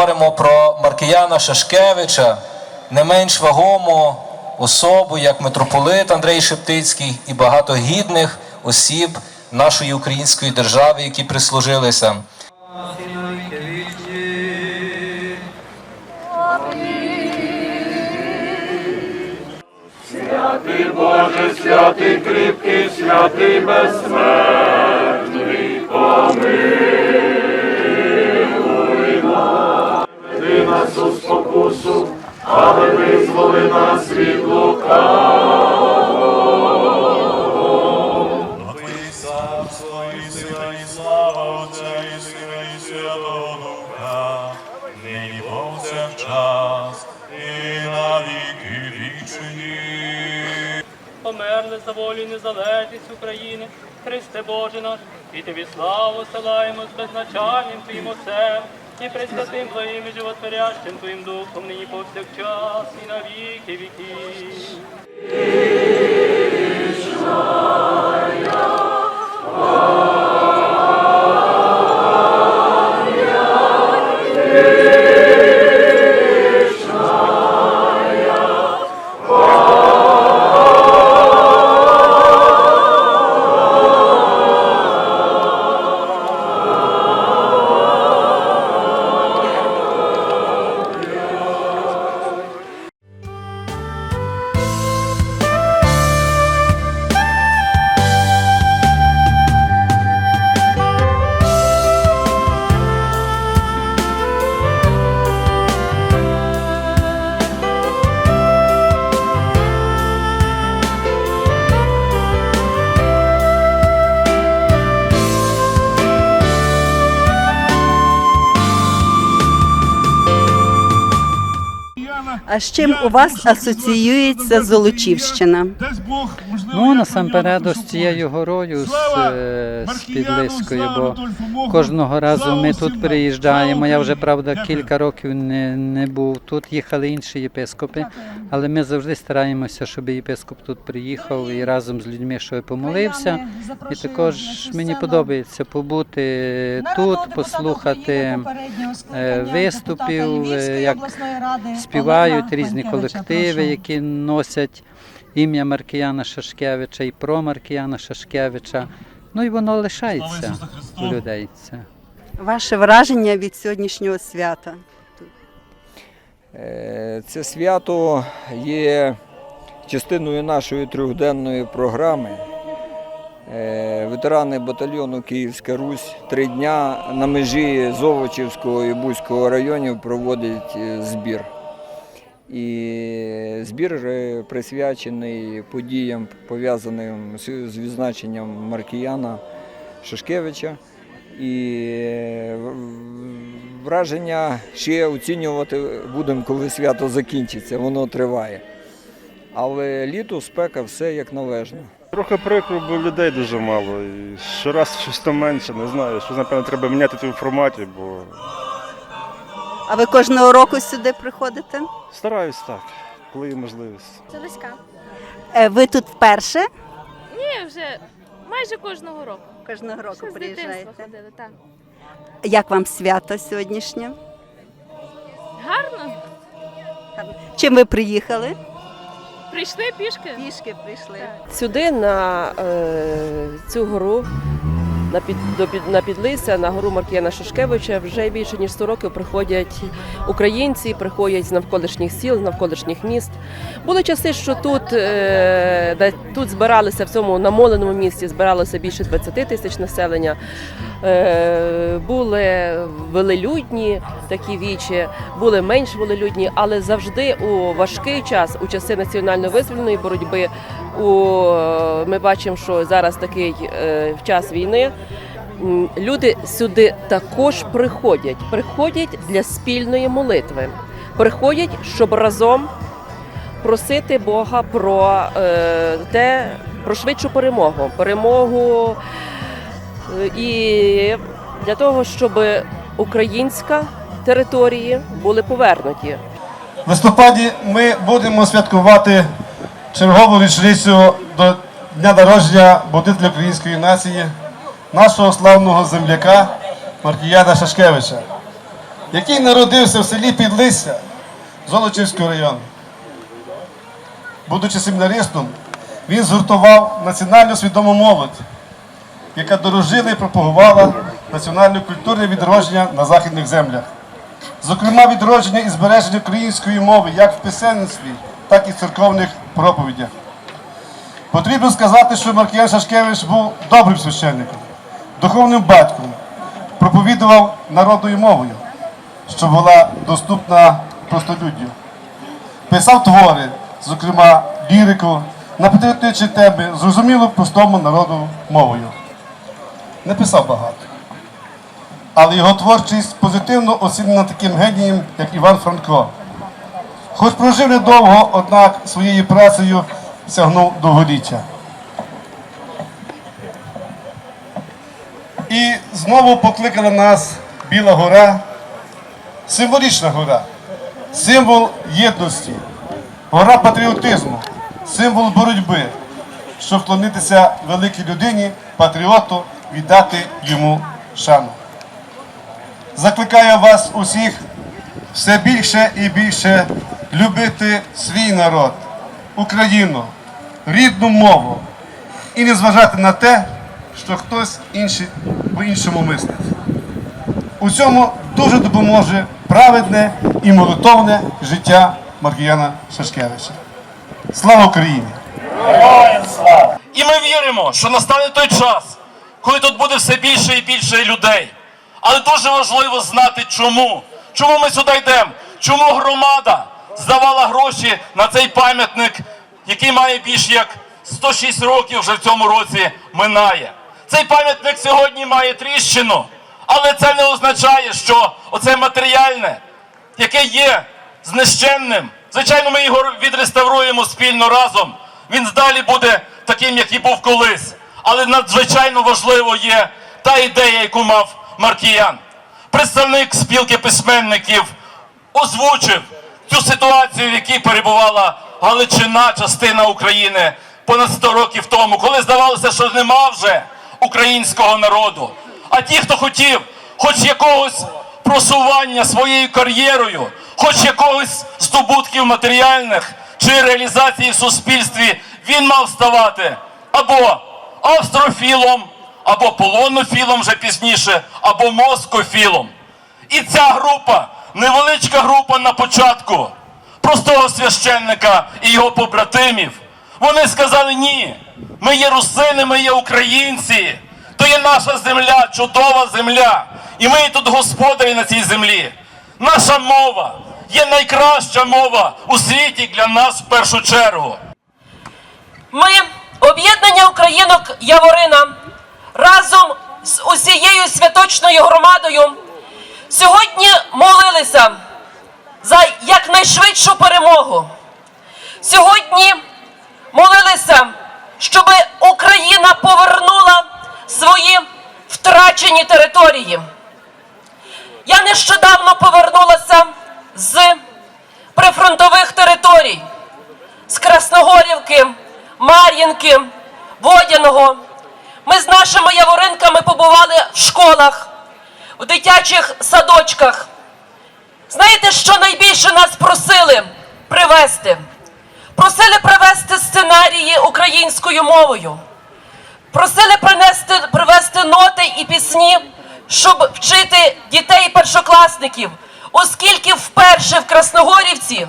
Говоримо про Маркіяна Шашкевича, не менш вагому особу, як митрополит Андрей Шептицький і багато гідних осіб нашої української держави, які прислужилися. Боже, святий кріпкий, святий безсмертний, помилуй нас. Веди спокусу, але визволи нас від лукавого. І Сина і слава Отця і і Святого Духа, нині повсякчас і на віки померли за волю незалежність України, Христе Боже наш, і тобі славу силаємо з безначальним Твоїм Отцем, і пресвятим Твоїм і животворящим Твоїм Духом, нині повсякчас і на віки віків. А з чим у вас асоціюється Золочівщина? Ну, насамперед, з цією горою з, е, з Підлискою, бо кожного разу ми тут приїжджаємо. Я вже правда кілька років не, не був тут. Їхали інші єпископи, але ми завжди стараємося, щоб єпископ тут приїхав і разом з людьми, що помолився. І також мені подобається побути тут, послухати е, виступів, е, як співають різні колективи, які носять ім'я Маркіяна Шашкевича і про Маркіяна Шашкевича. Ну і воно лишається у людей. Це. Ваше враження від сьогоднішнього свята? Е, Це свято є частиною нашої трьохденної програми. Е, Ветерани батальйону Київська Русь три дня на межі Золочівського і Бузького районів проводять е, збір. І збір присвячений подіям, пов'язаним з відзначенням Маркіяна Шашкевича. І е, враження ще оцінювати будемо, коли свято закінчиться, воно триває. Але літо, спека, все як належно. Трохи прикро, бо людей дуже мало. І щораз щось там менше, не знаю. Що, напевно, треба міняти в форматі, бо А ви кожного року сюди приходите? стараюсь так, коли є можливість. Залиська. Е, Ви тут вперше? Ні, вже майже кожного року. Кожного року Ще з дитинства приїжджаєте. ходили, так. Як вам свято сьогоднішнє? Гарно. Чим ви приїхали? Прийшли пішки. Пішки прийшли. Сюди на е, цю гору, на, під, до, під, на Підлися, на гору Маркіяна Шашкевича, вже більше ніж 100 років приходять українці, приходять з навколишніх сіл, з навколишніх міст. Були часи, що тут, е, де, тут збиралися в цьому намоленому місті, збиралося більше 20 тисяч населення. Е, були велелюдні такі вічі, були менш велелюдні, але завжди у важкий час, у часи національно-визвольної боротьби, у, ми бачимо, що зараз такий е, час війни. Люди сюди також приходять, приходять для спільної молитви, приходять, щоб разом просити Бога про е, те, про швидшу перемогу, перемогу е, і для того, щоб українська території були повернуті. В листопаді ми будемо святкувати чергову річницю до дня народження будителя української нації, нашого славного земляка Маркіяна Шашкевича. який народився в селі Підлисся Золочівського району. Будучи семінаристом, він згуртував національно свідому молодь, яка дорожила і пропагувала національно-культурне відродження на західних землях. Зокрема, відродження і збереження української мови як в писемництві, так і в церковних проповідях. Потрібно сказати, що Маркіян Шашкевич був добрим священником, духовним батьком, проповідував народною мовою, що була доступна простолюддю. Писав твори, зокрема лірику, на патріотичні теми, зрозуміло простому народу мовою. Не писав багато. Але його творчість позитивно оцінена таким генієм, як Іван Франко. Хоч прожив недовго, однак своєю працею сягнув довголіття. І знову покликала нас Біла гора, символічна гора, символ єдності, гора патріотизму, символ боротьби, щоб вклонитися великій людині, патріоту, віддати йому шану. Закликаю вас усіх все більше і більше любити свій народ, Україну, рідну мову. І не зважати на те, що хтось інший по-іншому мислить. У цьому дуже допоможе праведне і молитовне життя Маркіяна Шашкевича. Слава Україні! І ми віримо, що настане той час, коли тут буде все більше і більше людей. Але дуже важливо знати, чому. Чому ми сюди йдемо? Чому громада здавала гроші на цей пам'ятник, який має більш як 106 років вже в цьому році минає. Цей пам'ятник сьогодні має тріщину, але це не означає, що оце матеріальне, яке є знищенним. Звичайно, ми його відреставруємо спільно разом. Він далі буде таким, як і був колись. Але надзвичайно важливо є та ідея, яку мав Маркіян. Представник спілки письменників озвучив цю ситуацію, в якій перебувала Галичина, частина України понад 100 років тому, коли здавалося, що нема вже українського народу. А ті, хто хотів хоч якогось просування своєю кар'єрою, хоч якогось здобутків матеріальних чи реалізації в суспільстві, він мав ставати або австрофілом, або полонофілом вже пізніше, або москофілом. І ця група, невеличка група на початку, простого священника і його побратимів, вони сказали: ні, ми є русини, ми є українці, то є наша земля, чудова земля. І ми тут господарі на цій землі. Наша мова є найкраща мова у світі для нас в першу чергу. Ми, об'єднання українок Яворина, разом з усією святочною громадою сьогодні молилися за якнайшвидшу перемогу. Сьогодні молилися, щоб Україна повернула свої втрачені території. Я нещодавно повернулася з прифронтових територій з Красногорівки, Мар'їнки, Водяного. Ми з нашими яворинками побували в школах, у дитячих садочках. Знаєте, що найбільше нас просили привезти? Просили привезти сценарії українською мовою. Просили принести, привезти ноти і пісні, щоб вчити дітей першокласників, оскільки вперше в Красногорівці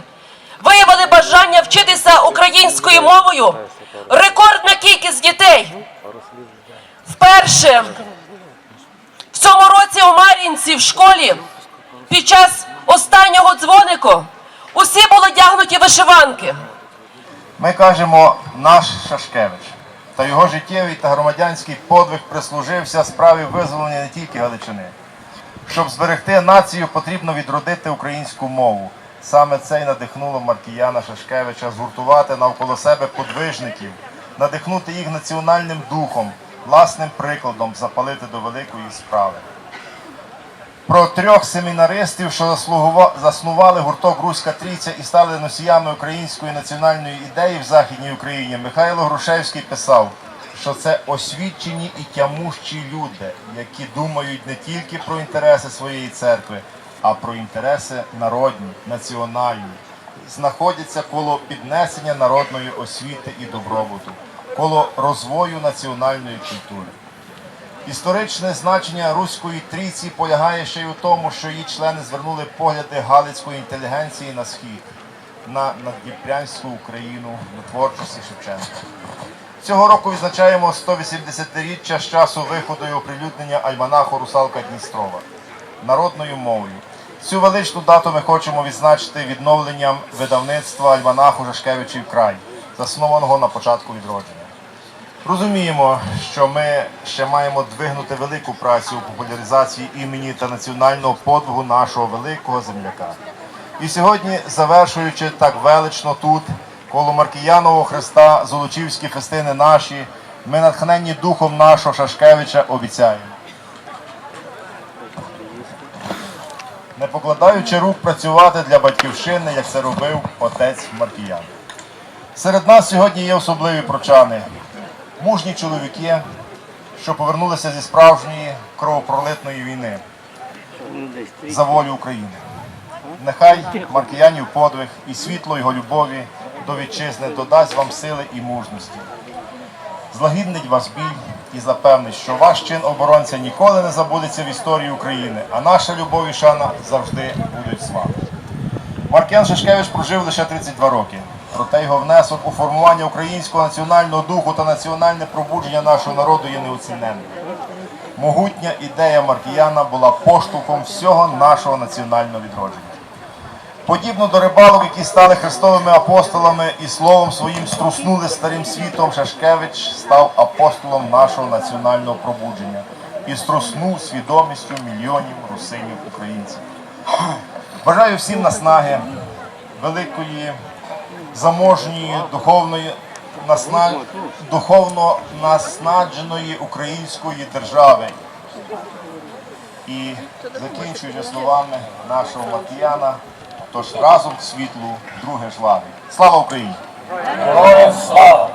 виявили бажання вчитися українською мовою рекордна кількість дітей. Вперше в цьому році у Мар'їнці в школі під час останнього дзвонику усі були одягнуті вишиванки. Ми кажемо наш Шашкевич. Та його життєвий та громадянський подвиг прислужився справі визволення не тільки Галичини. Щоб зберегти націю, потрібно відродити українську мову. Саме це й надихнуло Маркіяна Шашкевича згуртувати навколо себе подвижників, надихнути їх національним духом, власним прикладом запалити до великої справи. Про трьох семінаристів, що заснували гурток Руська Трійця і стали носіями української національної ідеї в Західній Україні, Михайло Грушевський писав, що це освічені і тямущі люди, які думають не тільки про інтереси своєї церкви, а про інтереси народні, національні. Знаходяться коло піднесення народної освіти і добробуту, коло розвою національної культури. Історичне значення руської трійці полягає ще й у тому, що її члени звернули погляди галицької інтелігенції на схід, на наддніпрянську Україну, на творчості Шевченка. Цього року відзначаємо 180-річчя з часу виходу і оприлюднення альманаху Русалка Дністрова народною мовою. Цю величну дату ми хочемо відзначити відновленням видавництва альманаху Жашкевичів край, заснованого на початку відродження. Розуміємо, що ми ще маємо двигнути велику працю у популяризації імені та національного подвигу нашого великого земляка. І сьогодні, завершуючи так велично тут, коло Маркіянового Христа, Золочівські фестини наші, ми натхненні духом нашого Шашкевича обіцяємо. Не покладаючи рук працювати для батьківщини, як це робив отець Маркіян. Серед нас сьогодні є особливі прочани, мужні чоловіки, що повернулися зі справжньої кровопролитної війни за волю України. Нехай Маркіянів подвиг і світло його любові до вітчизни додасть вам сили і мужності. Злагіднить вас біль і запевнить, що ваш чин оборонця ніколи не забудеться в історії України, а наша любов і шана завжди будуть з вами. Маркіян Шишкевич прожив лише 32 роки. Проте його внесок у формування українського національного духу та національне пробудження нашого народу є неоціненним. Могутня ідея Маркіяна була поштовхом всього нашого національного відродження. Подібно до рибалок, які стали христовими апостолами і словом своїм струснули старим світом, Шашкевич став апостолом нашого національного пробудження і струснув свідомістю мільйонів русинів українців. Бажаю всім наснаги, великої, заможньої, духовної, духовно наснадженої української держави. І закінчуючи словами нашого Матіяна, тож разом світлу, друге жваві. Слава Україні! Слава!